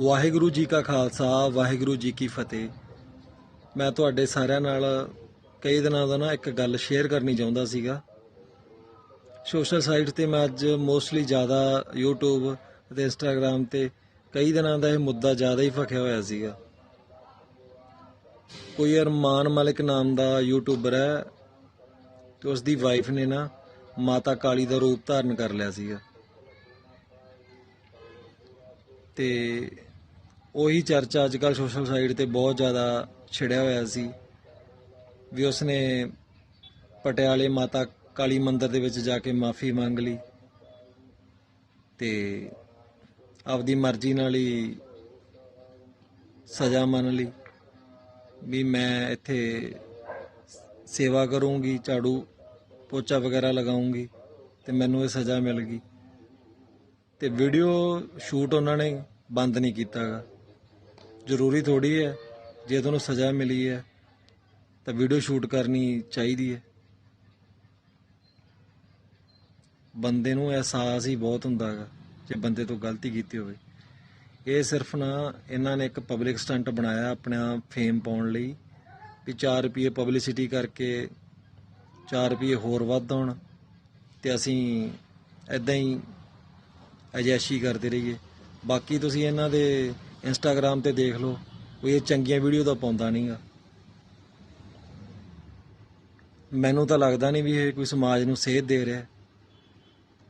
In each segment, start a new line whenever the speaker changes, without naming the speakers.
ਵਾਹਿਗੁਰੂ ਜੀ ਕਾ ਖਾਲਸਾ, ਵਾਹਿਗੁਰੂ ਜੀ ਕੀ ਫਤਿਹ। ਮੈਂ ਤੁਹਾਡੇ ਸਾਰਿਆਂ ਨਾਲ ਕਈ ਦਿਨਾਂ ਦਾ ਨਾ ਇੱਕ ਗੱਲ ਸ਼ੇਅਰ ਕਰਨੀ ਚਾਹੁੰਦਾ ਸੀਗਾ। ਸੋਸ਼ਲ ਸਾਈਟ ਤੇ ਮੈਂ ਅੱਜ ਮੋਸਟਲੀ ਜ਼ਿਆਦਾ YouTube ਅਤੇ Instagram ਤੇ ਕਈ ਦਿਨਾਂ ਦਾ ਇਹ ਮੁੱਦਾ ਜ਼ਿਆਦਾ ਹੀ ਫਖਿਆ ਹੋਇਆ ਸੀਗਾ। ਕੋਈ ਅਰਮਾਨ ਮਲਿਕ ਨਾਮ ਦਾ ਯੂਟਿਊਬਰ ਹੈ ਤੇ ਉਸ ਦੀ ਵਾਈਫ ਨੇ ਨਾ ਮਾਤਾ ਕਾਲੀ ਦਾ ਰੂਪ ਧਾਰਨ ਕਰ ਲਿਆ ਸੀਗਾ। ਤੇ ਉਹੀ ਚਰਚਾ ਅੱਜ ਕੱਲ ਸੋਸ਼ਲ ਸਾਈਟ ਤੇ ਬਹੁਤ ਜ਼ਿਆਦਾ ਛਿੜਿਆ ਹੋਇਆ ਸੀ ਵੀ ਉਸਨੇ ਪਟਿਆਲੇ ਮਾਤਾ ਕਾਲੀ ਮੰਦਿਰ ਦੇ ਵਿੱਚ ਜਾ ਕੇ ਮਾਫੀ ਮੰਗ ਲਈ ਤੇ ਆਪਦੀ ਮਰਜ਼ੀ ਨਾਲ ਹੀ ਸਜ਼ਾ ਮੰਨ ਲਈ ਵੀ ਮੈਂ ਇੱਥੇ ਸੇਵਾ ਕਰੂੰਗੀ, ਝਾੜੂ ਪੋਚਾ ਵਗੈਰਾ ਲਗਾਉਂਗੀ ਤੇ ਮੈਨੂੰ ਇਹ ਸਜ਼ਾ ਮਿਲ ਗਈ। ਤੇ ਵੀਡੀਓ ਸ਼ੂਟ ਉਹਨਾਂ ਨੇ ਬੰਦ ਨਹੀਂ ਕੀਤਾਗਾ ਜ਼ਰੂਰੀ ਥੋੜੀ ਹੈ, ਜੇ ਤੁਹਾਨੂੰ ਸਜ਼ਾ ਮਿਲੀ ਹੈ, ਤਾਂ ਵੀਡੀਓ ਸ਼ੂਟ ਕਰਨੀ ਚਾਹੀਦੀ ਹੈ। ਬੰਦੇ ਨੂੰ ਅਹਿਸਾਸ ਹੀ ਬਹੁਤ ਹੁੰਦਾ ਹੈਗਾ ਜੇ ਬੰਦੇ ਤੋਂ ਗਲਤੀ ਕੀਤੀ ਹੋਵੇ। ਇਹ ਸਿਰਫ ਨਾ ਇਹਨਾਂ ਨੇ ਇੱਕ ਪਬਲਿਕ ਸਟੰਟ ਬਣਾਇਆ ਆਪਣਾ ਫੇਮ ਪਾਉਣ ਲਈ, ਵੀ 4 ਰੁਪਏ ਪਬਲਿਸਿਟੀ ਕਰਕੇ 4 ਰੁਪਏ ਹੋਰ ਵੱਧ ਹੋਣ ਤੇ ਅਸੀਂ ਐਦਾਂ ਹੀ ਅਜੈਸ਼ੀ ਕਰਦੇ ਰਹੀਏ। ਬਾਕੀ ਤੁਸੀਂ ਇਹਨਾਂ ਦੇ ਇੰਸਟਾਗ੍ਰam ਤੇ ਦੇਖ ਲਓ ਕੋਈ ਇਹ ਚੰਗੀਆਂ ਵੀਡੀਓ ਤਾਂ ਪਾਉਂਦਾ ਨਹੀਂਗਾ। ਮੈਨੂੰ ਤਾਂ ਲੱਗਦਾ ਨਹੀਂ ਵੀ ਇਹ ਕੋਈ ਸਮਾਜ ਨੂੰ ਸੇਧ ਦੇ ਰਿਹਾ।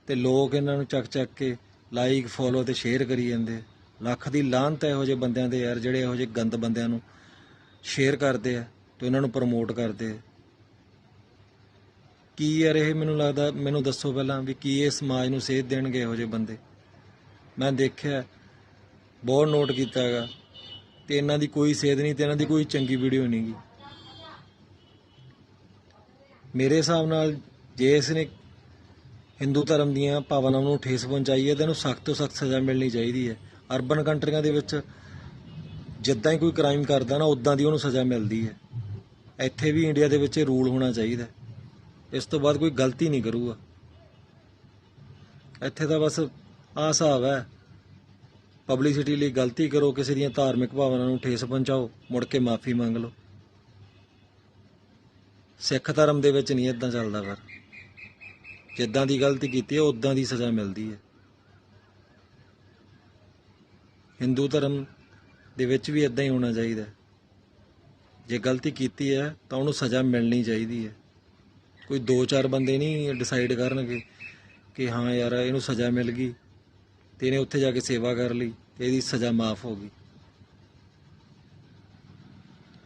ਤੇ ਲੋਕ ਇਹਨਾਂ ਨੂੰ ਚੱਕ ਚੱਕ ਕੇ ਲਾਈਕ ਫੋਲੋ ਤੇ ਸ਼ੇਅਰ ਕਰੀ ਜਾਂਦੇ। ਲੱਖ ਦੀ ਲਾਹਨਤ ਹੈ ਇਹੋ ਜਿਹੇ ਬੰਦਿਆਂ ਦੇ ਯਾਰ, ਜਿਹੜੇ ਇਹੋ ਜਿਹੇ ਗੰਦ ਬੰਦਿਆਂ ਨੂੰ ਸ਼ੇਅਰ ਕਰਦੇ ਆ ਤੇ ਉਹਨਾਂ ਨੂੰ ਪ੍ਰਮੋਟ ਕਰਦੇ ਆ। ਕੀ ਯਾਰ ਇਹ ਮੈਨੂੰ ਲੱਗਦਾ, ਮੈਨੂੰ ਦੱਸੋ ਪਹਿਲਾਂ ਵੀ ਕੀ ਇਹ ਸਮਾਜ ਨੂੰ ਸੇਧ ਦੇਣਗੇ ਇਹੋ ਜਿਹੇ ਬੰਦੇ? ਮੈਂ ਦੇਖਿਆ, ਬਹੁਤ ਨੋਟ ਕੀਤਾ ਹੈਗਾ। ਤੇ ਇਹਨਾਂ ਦੀ ਕੋਈ ਸੇਧ ਨਹੀਂ ਤੇ ਇਹਨਾਂ ਦੀ ਕੋਈ ਚੰਗੀ ਵੀਡੀਓ ਨਹੀਂਗੀ ਮੇਰੇ ਹਿਸਾਬ ਨਾਲ ਜੇ ਇਸ ਨੇ ਹਿੰਦੂ ਧਰਮ ਦੀਆਂ ਭਾਵਨਾਵਾਂ ਨੂੰ ਠੇਸ ਪਹੁੰਚਾਈ ਹੈ, ਤਾਂ ਇਹਨੂੰ ਸਖਤ ਤੋਂ ਸਖਤ ਸਜ਼ਾ ਮਿਲਣੀ ਚਾਹੀਦੀ ਹੈ। ਅਰਬਨ ਕੰਟਰੀਆਂ ਦੇ ਵਿੱਚ ਜਿੱਦਾਂ ਹੀ ਕੋਈ ਕ੍ਰਾਈਮ ਕਰਦਾ ਨਾ ਉਦਾਂ ਦੀ ਉਹਨੂੰ ਸਜ਼ਾ ਮਿਲਦੀ ਹੈ। ਇੱਥੇ ਵੀ ਇੰਡੀਆ ਦੇ ਵਿੱਚ ਇਹ ਰੂਲ ਹੋਣਾ ਚਾਹੀਦਾ ਇਸ ਤੋਂ ਬਾਅਦ ਕੋਈ ਗਲਤੀ ਨਹੀਂ ਕਰੂਗਾ। ਇੱਥੇ ਤਾਂ ਬਸ ਆਹ ਹਿਸਾਬ ਹੈ। ਪਬਲਿਸਿਟੀ ਲਈ ਗਲਤੀ ਕਰੋ, ਕਿਸੇ ਦੀਆਂ ਧਾਰਮਿਕ ਭਾਵਨਾਵਾਂ ਨੂੰ ਠੇਸ ਪਹੁੰਚਾਓ, ਮੁੜ ਕੇ ਮਾਫੀ ਮੰਗ ਲਓ। ਸਿੱਖ ਧਰਮ ਦੇ ਵਿੱਚ ਨਹੀਂ ਇਦਾਂ ਚੱਲਦਾ ਫਿਰ। ਜਿੱਦਾਂ ਦੀ ਗਲਤੀ ਕੀਤੀ ਹੈ ਉਦਾਂ ਦੀ ਸਜ਼ਾ ਮਿਲਦੀ ਹੈ। ਹਿੰਦੂ ਧਰਮ ਦੇ ਵਿੱਚ ਵੀ ਇਦਾਂ ਹੀ ਹੋਣਾ ਚਾਹੀਦਾ ਜੇ ਗਲਤੀ ਕੀਤੀ ਹੈ, ਤਾਂ ਉਹਨੂੰ ਸਜ਼ਾ ਮਿਲਣੀ ਚਾਹੀਦੀ ਹੈ। ਕੋਈ ਦੋ ਚਾਰ ਬੰਦੇ ਨਹੀਂ ਡਿਸਾਈਡ ਕਰਨਗੇ ਕਿ ਹਾਂ ਯਾਰ, ਇਹਨੂੰ ਸਜ਼ਾ ਮਿਲ ਗਈ। ਤੇ ਇਹਨੇ ਉੱਥੇ ਜਾ ਕੇ ਸੇਵਾ ਕਰ ਲਈ ਤੇ ਇਹਦੀ ਸਜ਼ਾ ਮਾਫ ਹੋ ਗਈ।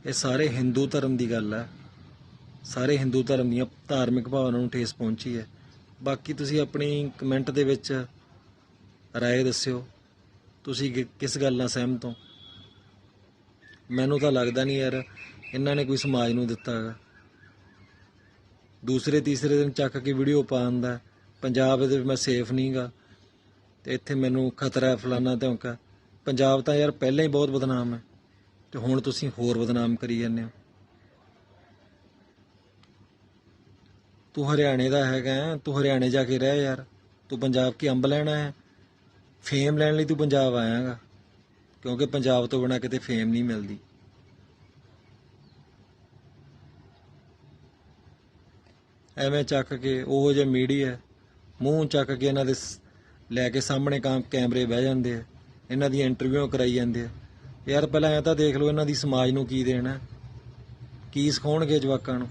ਇਹ ਸਾਰੇ ਹਿੰਦੂ ਧਰਮ ਦੀ ਗੱਲ ਹੈ। ਸਾਰੇ ਹਿੰਦੂ ਧਰਮ ਦੀਆਂ ਧਾਰਮਿਕ ਭਾਵਨਾਵਾਂ ਨੂੰ ਠੇਸ ਪਹੁੰਚੀ ਹੈ। ਬਾਕੀ ਤੁਸੀਂ ਆਪਣੀ ਕਮੈਂਟ ਦੇ ਵਿੱਚ ਰਾਏ ਦੱਸਿਓ। ਤੁਸੀਂ ਕਿਸ ਗੱਲ ਨਾਲ ਸਹਿਮਤ ਹੋ? ਮੈਨੂੰ ਤਾਂ ਲੱਗਦਾ ਨਹੀਂ ਯਾਰ, ਇਹਨਾਂ ਨੇ ਕੋਈ ਸਮਾਜ ਨੂੰ ਦਿੱਤਾ ਹੈਗਾ। ਦੂਸਰੇ ਤੀਸਰੇ ਦਿਨ ਚੱਕ ਕੇ ਵੀਡੀਓ ਪਾਉਂਦਾ ਪੰਜਾਬ ਦੇ ਵਿੱਚ ਮੈਂ ਸੇਫ ਨਹੀਂਗਾ ਤੇ ਇੱਥੇ ਮੈਨੂੰ ਖਤਰਾ ਹੈ ਫਲਾਨਾ ਧੌਂਕਾ। ਪੰਜਾਬ ਤਾਂ ਯਾਰ ਪਹਿਲਾਂ ਹੀ ਬਹੁਤ ਬਦਨਾਮ ਹੈ। ਤੇ ਹੁਣ ਤੁਸੀਂ ਹੋਰ ਬਦਨਾਮ ਕਰੀ ਜਾਂਦੇ ਹੋ। ਤੂੰ ਹਰਿਆਣੇ ਦਾ ਹੈਗਾ ਹੈ, ਤੂੰ ਹਰਿਆਣੇ ਜਾ ਕੇ ਰਹਿ ਯਾਰ। ਤੂੰ ਪੰਜਾਬ ਕੀ ਅੰਬ ਲੈਣਾ ਹੈ? ਫੇਮ ਲੈਣ ਲਈ ਤੂੰ ਪੰਜਾਬ ਆਇਆਗਾ। ਕਿਉਂਕਿ ਪੰਜਾਬ ਤੋਂ ਬਿਨਾ ਕਿਤੇ ਫੇਮ ਨਹੀਂ ਮਿਲਦੀ। ਐਵੇਂ ਚੱਕ ਕੇ ਉਹ ਜਿਹੇ ਮੀਡੀਆ ਮੂੰਹ ਚੱਕ ਕੇ ਇਹਨਾਂ ਦੇ ਲੈ ਕੇ ਸਾਹਮਣੇ ਕਾਮ ਕੈਮਰੇ ਬਹਿ ਜਾਂਦੇ ਆ, ਇਹਨਾਂ ਦੀਆਂ ਇੰਟਰਵਿਊ ਕਰਾਈ ਜਾਂਦੇ ਆ। ਯਾਰ ਪਹਿਲਾਂ ਐ ਤਾਂ ਦੇਖ ਲਓ ਇਹਨਾਂ ਦੀ ਸਮਾਜ ਨੂੰ ਕੀ ਦੇਣਾ ਕੀ ਸਿਖਾਉਣਗੇ ਜਵਾਕਾਂ ਨੂੰ।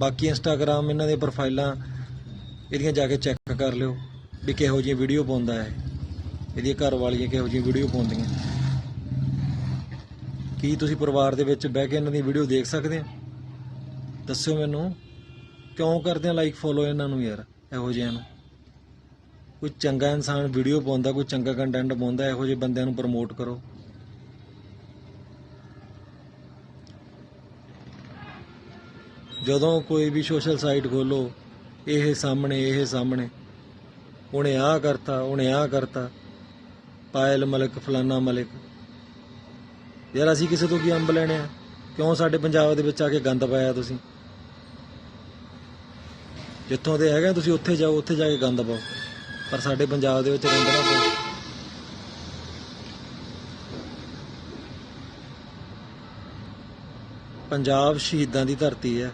ਬਾਕੀ ਇੰਸਟਾਗ੍ਰam ਇਹਨਾਂ ਦੇ ਪ੍ਰੋਫਾਈਲਾਂ ਇਹਦੀਆਂ ਜਾ ਕੇ ਚੈੱਕ ਕਰ ਲਿਓ ਵੀ ਕਿਹੋ ਜਿਹੀ ਵੀਡੀਓ ਪਾਉਂਦਾ ਹੈ ਇਹਦੀਆਂ ਘਰ ਵਾਲੀਆਂ ਕਿਹੋ ਜਿਹੀ ਵੀਡੀਓ ਪਾਉਂਦੀਆਂ। ਕੀ ਤੁਸੀਂ ਪਰਿਵਾਰ ਦੇ ਵਿੱਚ ਬਹਿ ਕੇ ਇਹਨਾਂ ਦੀ ਵੀਡੀਓ ਦੇਖ ਸਕਦੇ ਹੋ ਦੱਸਿਓ ਮੈਨੂੰ। ਕਿਉਂ ਕਰਦੇ ਆ ਲਾਈਕ ਫੋਲੋ ਇਹਨਾਂ ਨੂੰ ਯਾਰ, ਇਹੋ ਜਿਹਿਆਂ ਨੂੰ? ਕੋਈ ਚੰਗਾ ਇਨਸਾਨ ਵੀਡੀਓ ਪਾਉਂਦਾ, ਕੋਈ ਚੰਗਾ ਕੰਟੈਂਟ ਪਾਉਂਦਾ, ਇਹੋ ਜਿਹੇ ਬੰਦਿਆਂ ਨੂੰ ਪ੍ਰਮੋਟ ਕਰੋ। ਜਦੋਂ ਕੋਈ ਵੀ ਸੋਸ਼ਲ ਸਾਈਟ ਖੋਲੋ, ਇਹ ਸਾਹਮਣੇ ਇਹ ਸਾਹਮਣੇ, ਉਹਨੇ ਆਹ ਕਰਤਾ, ਉਹਨੇ ਆਹ ਕਰਤਾ, ਪਾਇਲ ਮਲਿਕ, ਫਲਾਨਾ ਮਲਿਕ। ਯਾਰ ਅਸੀਂ ਕਿਸੇ ਤੋਂ ਕੀ ਅੰਬ ਲੈਣੇ ਆ? ਕਿਉਂ ਸਾਡੇ ਪੰਜਾਬ ਦੇ ਵਿੱਚ ਆ ਕੇ ਗੰਦ ਪਾਇਆ ਤੁਸੀਂ? ਜਿੱਥੋਂ ਦੇ ਹੈਗੇ ਤੁਸੀਂ ਉੱਥੇ ਜਾਓ, ਉੱਥੇ ਜਾ ਕੇ ਗੰਦ ਪਾਓ। ਪਰ ਸਾਡੇ ਪੰਜਾਬ ਦੇ ਵਿੱਚ ਰਹਿੰਦਾ ਨਾ ਪੰਜਾਬ ਸ਼ਹੀਦਾਂ ਦੀ ਧਰਤੀ ਹੈ।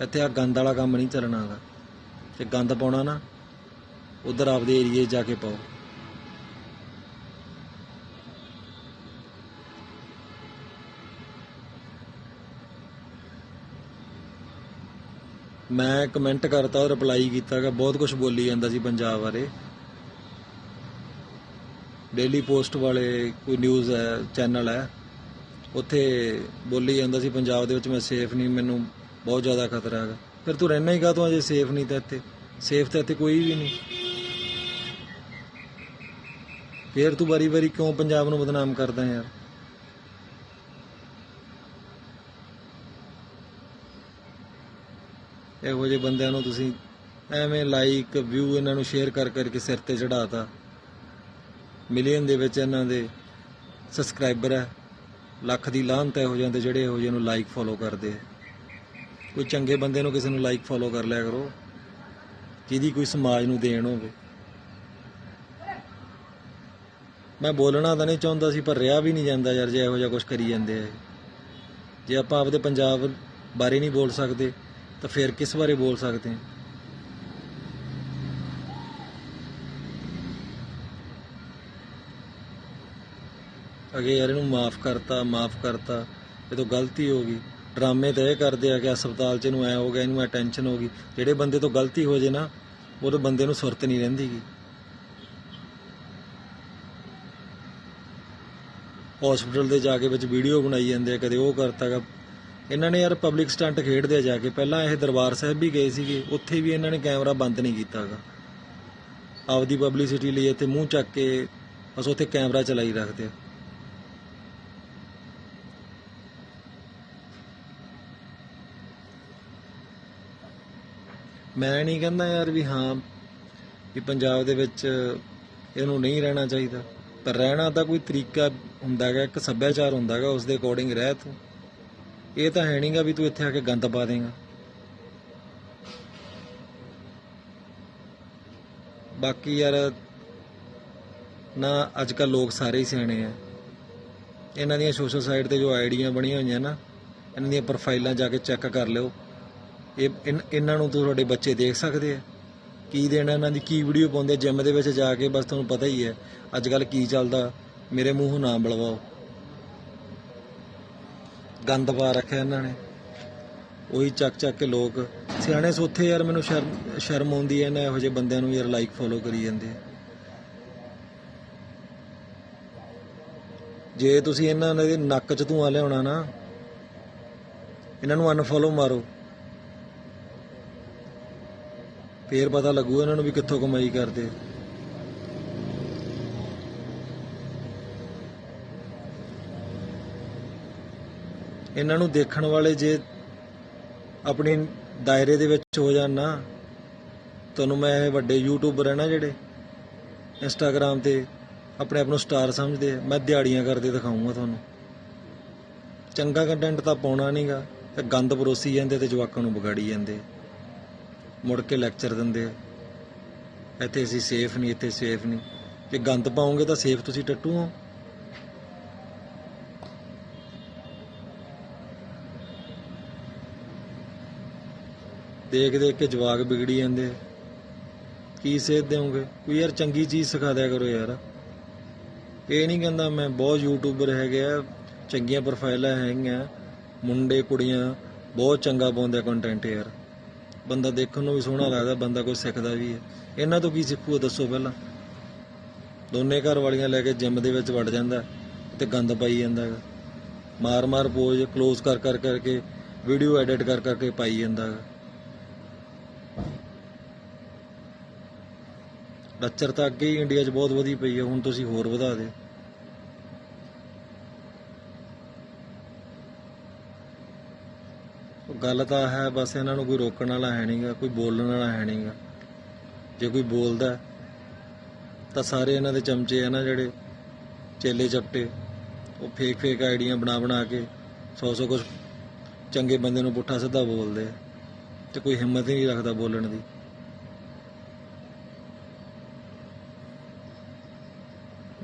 ਇੱਥੇ ਆ ਗੰਦ ਵਾਲਾ ਕੰਮ ਨਹੀਂ ਚੱਲਣਾਗਾ ਤੇ ਗੰਦ ਪਾਉਣਾ ਨਾ, ਉਧਰ ਆਪਦੇ ਏਰੀਏ ਜਾ ਕੇ ਪਾਓ। ਮੈਂ ਕਮੈਂਟ ਕਰਤਾ ਉਹ ਰਿਪਲਾਈ ਕੀਤਾਗਾ, ਬਹੁਤ ਕੁਝ ਬੋਲੀ ਜਾਂਦਾ ਸੀ ਪੰਜਾਬ ਬਾਰੇ। ਡੇਲੀ ਪੋਸਟ ਵਾਲੇ ਕੋਈ ਨਿਊਜ਼ ਹੈ ਚੈਨਲ ਹੈ, ਉੱਥੇ ਬੋਲੀ ਜਾਂਦਾ ਸੀ ਪੰਜਾਬ ਦੇ ਵਿੱਚ, ਮੈਂ ਸੇਫ ਨਹੀਂ, ਮੈਨੂੰ ਬਹੁਤ ਜ਼ਿਆਦਾ ਖਤਰਾ ਹੈਗਾ। ਫਿਰ ਤੂੰ ਰਹਿਣਾ ਹੀ ਕਾ ਤੂੰ ਅਜੇ ਸੇਫ ਨਹੀਂ ਤਾਂ ਇੱਥੇ? ਸੇਫ ਤਾਂ ਇੱਥੇ ਕੋਈ ਵੀ ਨਹੀਂ। ਫਿਰ ਤੂੰ ਵਾਰੀ-ਵਾਰੀ ਕਿਉਂ ਪੰਜਾਬ ਨੂੰ ਬਦਨਾਮ ਕਰਦਾ ਯਾਰ? ਇਹੋ ਜਿਹੇ ਬੰਦਿਆਂ ਨੂੰ ਤੁਸੀਂ ਐਵੇਂ ਲਾਈਕ ਵਿਊ ਇਹਨਾਂ ਨੂੰ ਸ਼ੇਅਰ ਕਰ ਕਰਕੇ ਸਿਰ ਤੇ ਚੜਾਤਾ ਮਿਲੀਅਨ ਦੇ ਵਿੱਚ ਇਹਨਾਂ ਦੇ ਸਬਸਕ੍ਰਾਈਬਰ ਹੈ ਲੱਖ ਦੀ ਲਾਹਨਤ ਇਹੋ ਜਿਹੇ ਜਿਹੜੇ ਇਹੋ ਜਿਹੇ ਨੂੰ ਲਾਈਕ ਫੋਲੋ ਕਰਦੇ ਕੋਈ ਚੰਗੇ ਬੰਦੇ ਨੂੰ ਕਿਸੇ ਨੂੰ ਲਾਈਕ ਫੋਲੋ ਕਰ ਲਿਆ ਕਰੋ। ਜਿਹਦੀ ਕੋਈ ਸਮਾਜ ਨੂੰ ਦੇਣ ਹੋਵੇ। ਮੈਂ ਬੋਲਣਾ ਤਾਂ ਨਹੀਂ ਚਾਹੁੰਦਾ ਸੀ, ਪਰ ਰਿਹਾ ਵੀ ਨਹੀਂ ਜਾਂਦਾ ਯਾਰ ਜੇ ਇਹੋ ਜਿਹਾ ਕੁਝ ਕਰੀ ਜਾਂਦੇ ਆ ਜੇ ਆਪਾਂ ਆਪਦੇ ਪੰਜਾਬ ਬਾਰੇ ਨਹੀਂ ਬੋਲ ਸਕਦੇ ਤਾਂ ਫਿਰ ਕਿਸ ਬਾਰੇ ਬੋਲ ਸਕਦੇ ਹਾਂ ਅਗੇ ਯਾਰ ਇਹਨੂੰ ਮਾਫ ਕਰਤਾ ਮਾਫ ਕਰਤਾ। ਇਹ ਤੋਂ ਗਲਤੀ ਹੋ ਗਈ। ਡਰਾਮੇ ਤਾਂ ਇਹ ਕਰਦੇ ਆ ਕਿ ਹਸਪਤਾਲ 'ਚ ਇਹਨੂੰ ਐ ਹੋ ਗਿਆ, ਇਹਨੂੰ ਐ ਟੈਨਸ਼ਨ ਹੋ ਗਈ। ਜਿਹੜੇ ਬੰਦੇ ਤੋਂ ਗਲਤੀ ਹੋ ਜੇ ਨਾ ਉਹਦੇ ਬੰਦੇ ਨੂੰ ਸੁਰਤ ਨਹੀਂ ਰਹਿੰਦੀ ਗੀ। ਹਸਪੀਟਲ ਦੇ ਜਾ ਕੇ ਵਿੱਚ ਵੀਡੀਓ ਬਣਾਈ ਜਾਂਦੇ ਆ, ਕਦੇ ਉਹ ਕਰਤਾਗਾ ਇਹਨਾਂ ਨੇ ਯਾਰ ਪਬਲਿਕ ਸਟੰਟ ਖੇਡਦੇ ਆ ਜਾ ਕੇ। ਪਹਿਲਾਂ ਇਹ ਦਰਬਾਰ ਸਾਹਿਬ ਵੀ ਗਏ ਸੀਗੇ, ਉੱਥੇ ਵੀ ਇਹਨਾਂ ਨੇ ਕੈਮਰਾ ਬੰਦ ਨਹੀਂ ਕੀਤਾਗਾ ਆਪਦੀ ਪਬਲਿਸਿਟੀ ਲਈ ਇੱਥੇ ਮੂੰਹ ਚੱਕ ਕੇ ਬਸ ਉੱਥੇ ਕੈਮਰਾ ਚਲਾਈ ਰੱਖਦੇ ਆ। ਮੈਂ ਨਹੀਂ ਕਹਿੰਦਾ ਯਾਰ ਵੀ ਹਾਂ, ਵੀ ਪੰਜਾਬ ਦੇ ਵਿੱਚ ਇਹਨੂੰ ਨਹੀਂ ਰਹਿਣਾ ਚਾਹੀਦਾ। ਪਰ ਰਹਿਣਾ ਤਾਂ ਕੋਈ ਤਰੀਕਾ ਹੁੰਦਾ ਹੈਗਾ, ਇੱਕ ਸੱਭਿਆਚਾਰ ਹੁੰਦਾ ਹੈਗਾ, ਉਸ ਦੇ ਅਕੋਰਡਿੰਗ ਰਹਿ ਤੂੰ। ਇਹ ਤਾਂ ਹੈ ਨਹੀਂਗਾ ਵੀ ਤੂੰ ਇੱਥੇ ਆ ਕੇ ਗੰਦ ਪਾ ਦੇਗਾ। ਬਾਕੀ ਯਾਰ, ਨਾ ਅੱਜ ਕੱਲ ਲੋਕ ਸਾਰੇ ਹੀ ਸਿਆਣੇ ਆ। ਇਹਨਾਂ ਦੀਆਂ ਸੋਸ਼ਲ ਸਾਈਟ ਤੇ ਜੋ ਆਈਡੀਆਂ ਬਣੀਆਂ ਹੋਈਆਂ ਨਾ, ਇਹਨਾਂ ਦੀਆਂ ਪ੍ਰੋਫਾਈਲਾਂ ਜਾ ਕੇ ਚੈੱਕ ਕਰ ਲਿਓ। ਇਹ ਇਹਨਾਂ ਨੂੰ ਤੁਹਾਡੇ ਬੱਚੇ ਦੇਖ ਸਕਦੇ ਆ। ਕੀ ਦੇਣਾ ਇਹਨਾਂ ਦੀ, ਕੀ ਵੀਡੀਓ ਪਾਉਂਦੇ ਜਿਮ ਦੇ ਵਿੱਚ ਜਾ ਕੇ ਬਸ ਤੁਹਾਨੂੰ ਪਤਾ ਹੀ ਹੈ ਅੱਜ ਕੱਲ ਕੀ ਚੱਲਦਾ। ਮੇਰੇ ਮੂੰਹੋਂ ਨਾ ਬਲਵਾਓ। ਗੰਦ ਪਾ ਰੱਖਿਆ ਇਹਨਾਂ ਨੇ। ਉਹੀ ਚੱਕ ਚੱਕ ਕੇ ਲੋਕ, ਸਿਆਣੇ ਸੋਥੇ ਯਾਰ ਮੈਨੂੰ ਸ਼ਰਮ ਸ਼ਰਮ ਆਉਂਦੀ ਹੈ ਨਾ ਇਹੋ ਜਿਹੇ ਬੰਦਿਆਂ ਨੂੰ ਯਾਰ ਲਾਈਕ ਫੋਲੋ ਕਰੀ ਜਾਂਦੇ ਆ। ਜੇ ਤੁਸੀਂ ਇਹਨਾਂ ਦੇ ਨੱਕ 'ਚ ਧੂਆਂ ਲਿਆਉਣਾ ਨਾ, ਇਹਨਾਂ ਨੂੰ ਅਨਫੋਲੋ ਮਾਰੋ। ਫੇਰ ਪਤਾ ਲੱਗੂ ਇਹਨਾਂ ਨੂੰ ਵੀ ਕਿੱਥੋਂ ਕਮਾਈ ਕਰਦੇ ਇਹਨਾਂ ਨੂੰ ਦੇਖਣ ਵਾਲੇ ਜੇ ਆਪਣੀ ਦਾਇਰੇ ਦੇ ਵਿੱਚ ਹੋ ਜਾਣ ਨਾ, ਤੁਹਾਨੂੰ ਮੈਂ ਇਹ ਵੱਡੇ ਯੂਟਿਊਬਰ ਹੈ ਨਾ ਜਿਹੜੇ ਇੰਸਟਾਗ੍ਰam ਤੇ ਆਪਣੇ ਆਪ ਨੂੰ ਸਟਾਰ ਸਮਝਦੇ ਆ, ਮੈਂ ਦਿਹਾੜੀਆਂ ਕਰਦੇ ਦਿਖਾਉਂਗਾ ਤੁਹਾਨੂੰ। ਚੰਗਾ ਕੰਟੈਂਟ ਤਾਂ ਪਾਉਣਾ ਨਹੀਂਗਾ ਤੇ ਗੰਦ ਪਰੋਸੀ ਜਾਂਦੇ ਤੇ ਜਵਾਕਾਂ ਨੂੰ ਵਿਗਾੜੀ ਜਾਂਦੇ। ਮੁੜ ਕੇ ਲੈਕਚਰ ਦਿੰਦੇ ਆ, ਇੱਥੇ ਅਸੀਂ ਸੇਫ ਨਹੀਂ ਇੱਥੇ ਸੇਫ ਨਹੀਂ ਜੇ ਗੰਦ ਪਾਉਂਗੇ ਤਾਂ ਸੇਫ ਤੁਸੀਂ ਟੱਟੂ ਹੋ। ਦੇਖ ਦੇਖ ਕੇ ਜਵਾਕ ਵਿਗੜੀ ਜਾਂਦੇ ਆ। ਕੀ ਸੇਧ ਦੇਵੋਗੇ? ਕੋਈ ਯਾਰ ਚੰਗੀ ਚੀਜ਼ ਸਿਖਾ ਦਿਆ ਕਰੋ ਯਾਰ। ਇਹ ਨਹੀਂ ਕਹਿੰਦਾ ਮੈਂ ਬਹੁਤ ਯੂਟਿਊਬਰ ਹੈਗੇ ਆ, ਚੰਗੀਆਂ ਪ੍ਰੋਫਾਈਲਾਂ ਹੈਗੀਆਂ, ਮੁੰਡੇ, ਕੁੜੀਆਂ, ਬਹੁਤ ਚੰਗਾ ਪਾਉਂਦੇ ਕੰਟੈਂਟ ਯਾਰ। ਬੰਦਾ ਦੇਖਣ ਨੂੰ ਵੀ ਸੋਹਣਾ ਲੱਗਦਾ, ਬੰਦਾ ਕੋਈ ਸਿੱਖਦਾ ਵੀ ਹੈ ਇਹਨਾਂ ਤੋਂ ਕੀ ਸਿੱਖੂ ਦੱਸੋ ਪਹਿਲਾਂ। ਦੋਨੇ ਘਰ ਵਾਲੀਆਂ ਲੈ ਕੇ ਜਿਮ ਦੇ ਵਿੱਚ ਵੜ ਜਾਂਦਾ ਤੇ ਗੰਦ ਪਾਈ ਜਾਂਦਾ ਹੈਗਾ। ਮਾਰ ਮਾਰ ਪੋਜ ক্লোਜ਼ ਕਰ ਕਰ ਕਰਕੇ ਵੀਡੀਓ ਐਡਿਟ ਕਰ ਕਰਕੇ ਪਾਈ ਜਾਂਦਾ ਹੈਗਾ ਲੱਚਰ ਤਾਂ ਅੱਗੇ ਹੀ ਇੰਡੀਆ 'ਚ ਬਹੁਤ ਵਧੀ ਪਈ ਹੈ ਹੁਣ ਤੁਸੀਂ ਹੋਰ ਵਧਾ ਦਿਓ। ਗੱਲ ਤਾਂ ਹੈ, ਬਸ ਇਹਨਾਂ ਨੂੰ ਕੋਈ ਰੋਕਣ ਵਾਲਾ ਹੈ ਨਹੀਂਗਾ ਕੋਈ ਬੋਲਣ ਵਾਲਾ ਹੈ ਨਹੀਂਗਾ ਜੇ ਕੋਈ ਬੋਲਦਾ ਤਾਂ ਸਾਰੇ ਇਹਨਾਂ ਦੇ ਚਮਚੇ ਆ ਨਾ ਜਿਹੜੇ ਚੇਲੇ ਚਪਟੇ, ਉਹ ਫੇਕ ਫੇਕ ਆਈਡੀਆਂ ਬਣਾ ਬਣਾ ਕੇ ਸੌ ਸੌ ਕੁਝ ਚੰਗੇ ਬੰਦੇ ਨੂੰ ਪੁੱਠਾ ਸਿੱਧਾ ਬੋਲਦੇ ਆ, ਤੇ ਕੋਈ ਹਿੰਮਤ ਹੀ ਨਹੀਂ ਰੱਖਦਾ ਬੋਲਣ ਦੀ।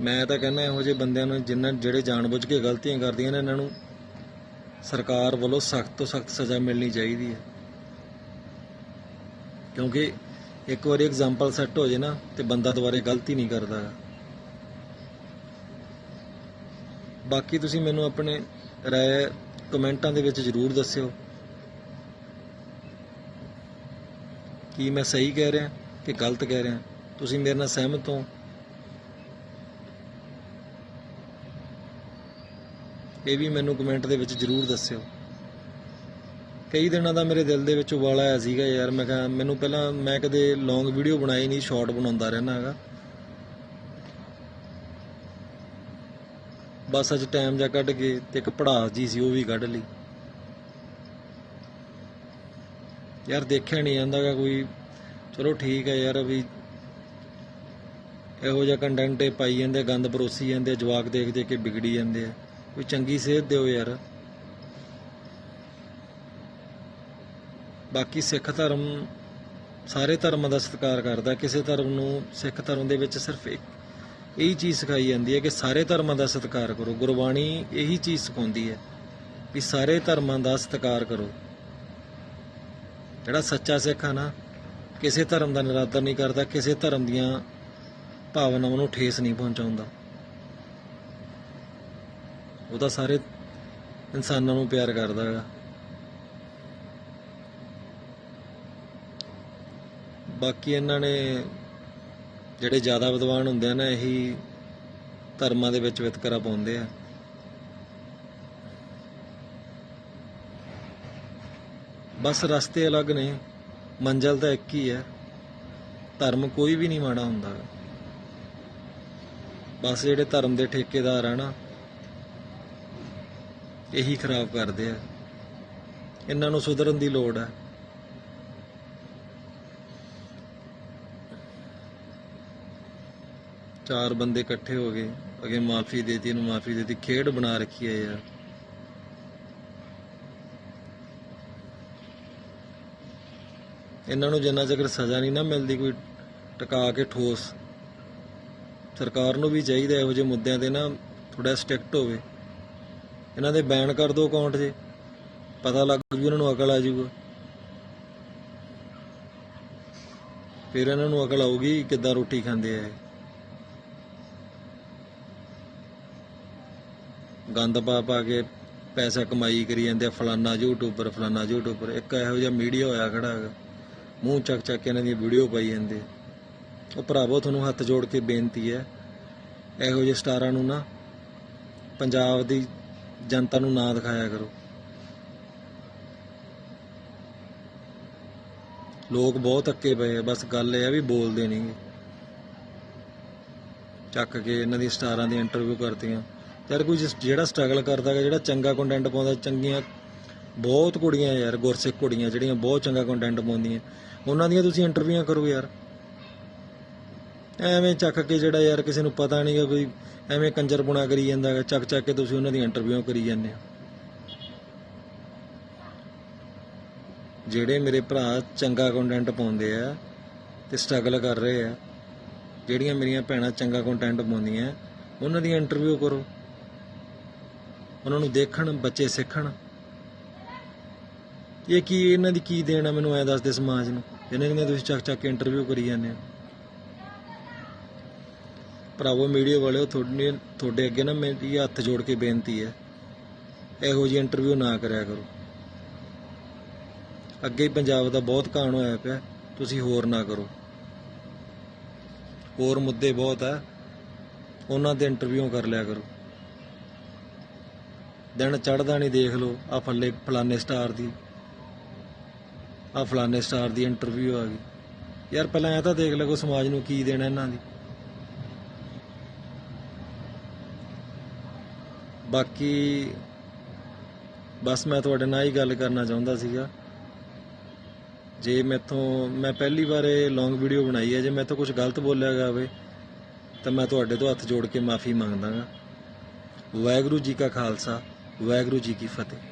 ਮੈਂ ਤਾਂ ਕਹਿੰਦਾ ਇਹੋ ਜਿਹੇ ਬੰਦਿਆਂ ਨੂੰ ਜਿਨ੍ਹਾਂ ਜਿਹੜੇ ਜਾਣਬੁੱਝ ਕੇ ਗਲਤੀਆਂ ਕਰਦੀਆਂ ਨੇ ਇਹਨਾਂ ਨੂੰ ਸਰਕਾਰ ਵੱਲੋਂ ਸਖਤ ਤੋਂ ਸਖਤ ਸਜ਼ਾ ਮਿਲਣੀ ਚਾਹੀਦੀ ਹੈ। ਕਿਉਂਕਿ ਇੱਕ ਵਾਰੀ ਐਗਜ਼ਾਮਪਲ ਸੈੱਟ ਹੋ ਜੇ ਨਾ ਤੇ ਬੰਦਾ ਦੁਬਾਰੇ ਗਲਤੀ ਨਹੀਂ ਕਰਦਾ। ਗਾ। ਬਾਕੀ ਤੁਸੀਂ ਮੈਨੂੰ ਆਪਣੇ ਰਾਏ ਕਮੈਂਟਾਂ ਦੇ ਵਿੱਚ ਜ਼ਰੂਰ ਦੱਸਿਓ। ਕੀ ਮੈਂ ਸਹੀ ਕਹਿ ਰਿਹਾ ਕਿ ਗਲਤ ਕਹਿ ਰਿਹਾ? ਤੁਸੀਂ ਮੇਰੇ ਨਾਲ ਸਹਿਮਤ ਹੋ? ਇਹ ਵੀ ਮੈਨੂੰ ਕਮੈਂਟ ਦੇ ਵਿੱਚ ਜ਼ਰੂਰ ਦੱਸਿਓ। ਕਈ ਦਿਨਾਂ ਦਾ ਮੇਰੇ ਦਿਲ ਦੇ ਵਿੱਚ ਉਬਾਲਾ ਆਇਆ ਸੀਗਾ ਯਾਰ, ਮੈਂ ਕਿਹਾ ਮੈਨੂੰ ਪਹਿਲਾਂ ਮੈਂ ਕਦੇ ਲੌਂਗ ਵੀਡੀਓ ਬਣਾਈ ਨਹੀਂ ਸ਼ਾਰਟ ਬਣਾਉਂਦਾ ਰਹਿਣਾ ਹੈਗਾ। ਬਸ ਅੱਜ ਟਾਈਮ ਜਾ ਕੱਢ ਕੇ ਤੇ ਇੱਕ ਪੜਾਸ ਜੀ ਸੀ, ਉਹ ਵੀ ਕੱਢ ਲਈ। ਯਾਰ ਦੇਖਿਆ ਨਹੀਂ ਜਾਂਦਾਗਾ ਕੋਈ। ਚਲੋ ਠੀਕ ਹੈ ਯਾਰ ਵੀ ਇਹੋ ਜਿਹਾ ਕੰਟੈਂਟ ਪਾਈ ਜਾਂਦੇ, ਗੰਦ ਪਰੋਸੀ ਜਾਂਦੇ, ਜਵਾਕ ਦੇਖ ਦੇਖ ਕੇ ਵਿਗੜੀ ਜਾਂਦੇ ਆ। ਕੋਈ ਚੰਗੀ ਸੇਧ ਦਿਓ ਯਾਰ। ਬਾਕੀ ਸਿੱਖ ਧਰਮ ਸਾਰੇ ਧਰਮਾਂ ਦਾ ਸਤਿਕਾਰ ਕਰਦਾ। ਕਿਸੇ ਧਰਮ ਨੂੰ ਸਿੱਖ ਧਰਮ ਦੇ ਵਿੱਚ ਸਿਰਫ ਇੱਕ, ਇਹੀ ਚੀਜ਼ ਸਿਖਾਈ ਜਾਂਦੀ ਹੈ ਕਿ ਸਾਰੇ ਧਰਮਾਂ ਦਾ ਸਤਿਕਾਰ ਕਰੋ। ਗੁਰਬਾਣੀ ਇਹੀ ਚੀਜ਼ ਸਿਖਾਉਂਦੀ ਹੈ ਵੀ ਸਾਰੇ ਧਰਮਾਂ ਦਾ ਸਤਿਕਾਰ ਕਰੋ। ਜਿਹੜਾ ਸੱਚਾ ਸਿੱਖ ਆ ਨਾ, ਕਿਸੇ ਧਰਮ ਦਾ ਨਿਰਾਦਰ ਨਹੀਂ ਕਰਦਾ, ਕਿਸੇ ਧਰਮ ਦੀਆਂ ਭਾਵਨਾਵਾਂ ਨੂੰ ਠੇਸ ਨਹੀਂ ਪਹੁੰਚਾਉਂਦਾ। ਉਹ ਤਾਂ ਸਾਰੇ ਇਨਸਾਨਾਂ ਨੂੰ ਪਿਆਰ ਕਰਦਾ ਹੈਗਾ। ਬਾਕੀ ਇਹਨਾਂ ਨੇ ਜਿਹੜੇ ਜ਼ਿਆਦਾ ਵਿਦਵਾਨ ਹੁੰਦੇ ਆ ਨਾ, ਇਹੀ ਧਰਮਾਂ ਦੇ ਵਿੱਚ ਵਿਤਕਰਾ ਪਾਉਂਦੇ ਆ। ਬਸ ਰਸਤੇ ਅਲੱਗ ਨੇ, ਮੰਜ਼ਲ ਤਾਂ ਇੱਕ ਹੀ ਹੈ। ਧਰਮ ਕੋਈ ਵੀ ਨਹੀਂ ਮਾੜਾ ਹੁੰਦਾ। ਬਸ ਜਿਹੜੇ ਧਰਮ ਦੇ ਠੇਕੇਦਾਰ ਆ ਨਾ ਇਹੀ ਖਰਾਬ ਕਰਦੇ ਆ। ਇਹਨਾਂ ਨੂੰ ਸੁਧਰਨ ਦੀ ਲੋੜ ਹੈ ਚਾਰ ਬੰਦੇ ਇਕੱਠੇ ਹੋ ਗਏ। ਅਗੇ ਮਾਫੀ ਦੇਤੀ, ਇਹਨੂੰ ਮਾਫੀ ਦੇਤੀ। ਖੇਡ ਬਣਾ ਰੱਖੀ ਹੈ ਯਾਰ। ਇਹਨਾਂ ਨੂੰ ਜਿੰਨਾ ਚਿਰ ਸਜ਼ਾ ਨਹੀਂ ਨਾ ਮਿਲਦੀ, ਕੋਈ ਟਿਕਾ ਕੇ ਠੋਸ। ਸਰਕਾਰ ਨੂੰ ਵੀ ਚਾਹੀਦਾ ਇਹੋ ਜਿਹੇ ਮੁੱਦਿਆਂ ਤੇ ਨਾ ਥੋੜਾ ਸਟ੍ਰਿਕਟ ਹੋਵੇ। ਇਹਨਾਂ ਦੇ ਬੈਨ ਕਰ ਦਿਓ ਅਕਾਊਂਟ 'ਚ ਪਤਾ ਲੱਗ ਜੂ ਇਹਨਾਂ ਨੂੰ ਅਕਲ ਆ ਜੂਗਾ। ਫਿਰ ਇਹਨਾਂ ਨੂੰ ਅਕਲ ਆਊਗੀ ਕਿੱਦਾਂ ਰੋਟੀ ਖਾਂਦੇ ਆ ਇਹ। ਗੰਦ ਪਾ ਪਾ ਕੇ ਪੈਸਾ ਕਮਾਈ ਕਰੀ ਜਾਂਦੇ ਆ। ਫਲਾਨਾ ਯੂਟਿਊਬਰ ਫਲਾਨਾ ਯੂਟਿਊਬਰ। ਇੱਕ ਇਹੋ ਜਿਹਾ ਮੀਡੀਆ ਹੋਇਆ ਖੜਾ ਹੈਗਾ। ਮੂੰਹ ਚੱਕ ਚੱਕ ਕੇ ਇਹਨਾਂ ਦੀ ਵੀਡੀਓ ਪਾਈ ਜਾਂਦੇ ਉਹ ਭਰਾਵੋ, ਤੁਹਾਨੂੰ ਹੱਥ ਜੋੜ ਕੇ ਬੇਨਤੀ ਹੈ, ਇਹੋ ਜਿਹੇ ਸਟਾਰਾਂ ਨੂੰ ਨਾ ਪੰਜਾਬ ਦੀ ਜਨਤਾ ਨੂੰ ਨਾ ਦਿਖਾਇਆ ਕਰੋ। ਲੋਕ ਬਹੁਤ ਅੱਕੇ ਪਏ ਆ, ਬਸ ਗੱਲ ਇਹ ਆ ਵੀ ਬੋਲਦੇ ਨਹੀਂਗੇ ਚੱਕ ਕੇ ਇਹਨਾਂ ਦੀ ਸਟਾਰਾਂ ਦੀ ਇੰਟਰਵਿਊ ਕਰਤੀਆਂ। ਯਾਰ ਕੋਈ ਜਿਹੜਾ ਸਟਰਗਲ ਕਰਦਾ ਹੈ ਜਿਹੜਾ ਚੰਗਾ ਕੰਟੈਂਟ ਪਾਉਂਦਾ, ਚੰਗੀਆਂ ਬਹੁਤ ਕੁੜੀਆਂ ਯਾਰ, ਗੁਰਸਿੱਖ ਕੁੜੀਆਂ ਜਿਹੜੀਆਂ ਬਹੁਤ ਚੰਗਾ ਕੰਟੈਂਟ ਪਾਉਂਦੀਆਂ। ਉਹਨਾਂ ਦੀਆਂ ਤੁਸੀਂ ਇੰਟਰਵਿਊਆਂ ਕਰੋ ਯਾਰ। ਐਵੇਂ ਚੱਕ ਕੇ ਜਿਹੜਾ ਯਾਰ ਕਿਸੇ ਨੂੰ ਪਤਾ ਨਹੀਂਗਾ ਕੋਈ, ਐਵੇਂ ਕੰਜਰ ਬੁਣਾ ਕਰੀ ਜਾਂਦਾ ਹੈਗਾ, ਚੱਕ ਚੱਕ ਕੇ ਤੁਸੀਂ ਉਹਨਾਂ ਦੀ ਇੰਟਰਵਿਊ ਕਰੀ ਜਾਂਦੇ ਹੋ। ਜਿਹੜੇ ਮੇਰੇ ਭਰਾ ਚੰਗਾ ਕੰਟੈਂਟ ਪਾਉਂਦੇ ਆ ਤੇ ਸਟਰਗਲ ਕਰ ਰਹੇ ਆ, ਜਿਹੜੀਆਂ ਮੇਰੀਆਂ ਭੈਣਾਂ ਚੰਗਾ ਕੰਟੈਂਟ ਪਾਉਂਦੀਆਂ, ਉਹਨਾਂ ਦੀ ਇੰਟਰਵਿਊ ਕਰੋ। ਉਹਨਾਂ ਨੂੰ ਦੇਖਣ, ਬੱਚੇ ਸਿੱਖਣ। ਇਹ ਕੀ, ਇਹਨਾਂ ਦੀ ਕੀ ਦੇਣਾ ਮੈਨੂੰ ਐ ਦੱਸ ਦੇ ਸਮਾਜ ਨੂੰ ਜਿਹਨਾਂ ਦੀਆਂ ਤੁਸੀਂ ਚੱਕ ਚੱਕ ਕੇ ਇੰਟਰਵਿਊ ਕਰੀ ਜਾਂਦੇ ਹੋ। ਭਰਾਵੋ ਮੀਡੀਆ ਵਾਲਿਓ, ਤੁਹਾਡੇ ਤੁਹਾਡੇ ਅੱਗੇ ਨਾ ਮੇਰੀ ਹੱਥ ਜੋੜ ਕੇ ਬੇਨਤੀ ਹੈ, ਇਹੋ ਜਿਹੀ ਇੰਟਰਵਿਊ ਨਾ ਕਰਿਆ ਕਰੋ। ਅੱਗੇ ਹੀ ਪੰਜਾਬ ਦਾ ਬਹੁਤ ਕਾਣ ਹੋਇਆ ਪਿਆ, ਤੁਸੀਂ ਹੋਰ ਨਾ ਕਰੋ। ਹੋਰ ਮੁੱਦੇ ਬਹੁਤ ਆ, ਉਹਨਾਂ ਦੇ ਇੰਟਰਵਿਊ ਕਰ ਲਿਆ ਕਰੋ। ਦਿਨ ਚੜਦਾ ਨਹੀਂ ਦੇਖ ਲਓ ਆ ਫੱਲੇ ਫਲਾਨੇ ਸਟਾਰ ਦੀ ਆ ਫਲਾਨੇ ਸਟਾਰ ਦੀ ਇੰਟਰਵਿਊ ਆ ਗਈ। ਯਾਰ, ਪਹਿਲਾਂ ਇਹ ਤਾਂ ਦੇਖ ਲੈ ਕੋ ਸਮਾਜ ਨੂੰ ਕੀ ਦੇਣਾ ਇਹਨਾਂ ਦੀ। ਬਾਕੀ ਬਸ ਮੈਂ ਤੁਹਾਡੇ ਨਾਲ ਹੀ ਗੱਲ ਕਰਨਾ ਚਾਹੁੰਦਾ ਸੀਗਾ। ਜੇ ਮੈਥੋਂ ਮੈਂ ਪਹਿਲੀ ਵਾਰ ਇਹ ਲੌਂਗ ਵੀਡੀਓ ਬਣਾਈ ਹੈ, ਜੇ ਮੈਥੋਂ ਕੁਝ ਗਲਤ ਬੋਲਿਆ ਗਿਆ ਹੋਵੇ ਤਾਂ ਮੈਂ ਤੁਹਾਡੇ ਤੋਂ ਹੱਥ ਜੋੜ ਕੇ ਮਾਫੀ ਮੰਗਦਾ ਮੰਗਦਾਗਾ ਵਾਹਿਗੁਰੂ ਜੀ ਕਾ ਖਾਲਸਾ, ਵਾਹਿਗੁਰੂ ਜੀ ਕੀ ਫਤਿਹ।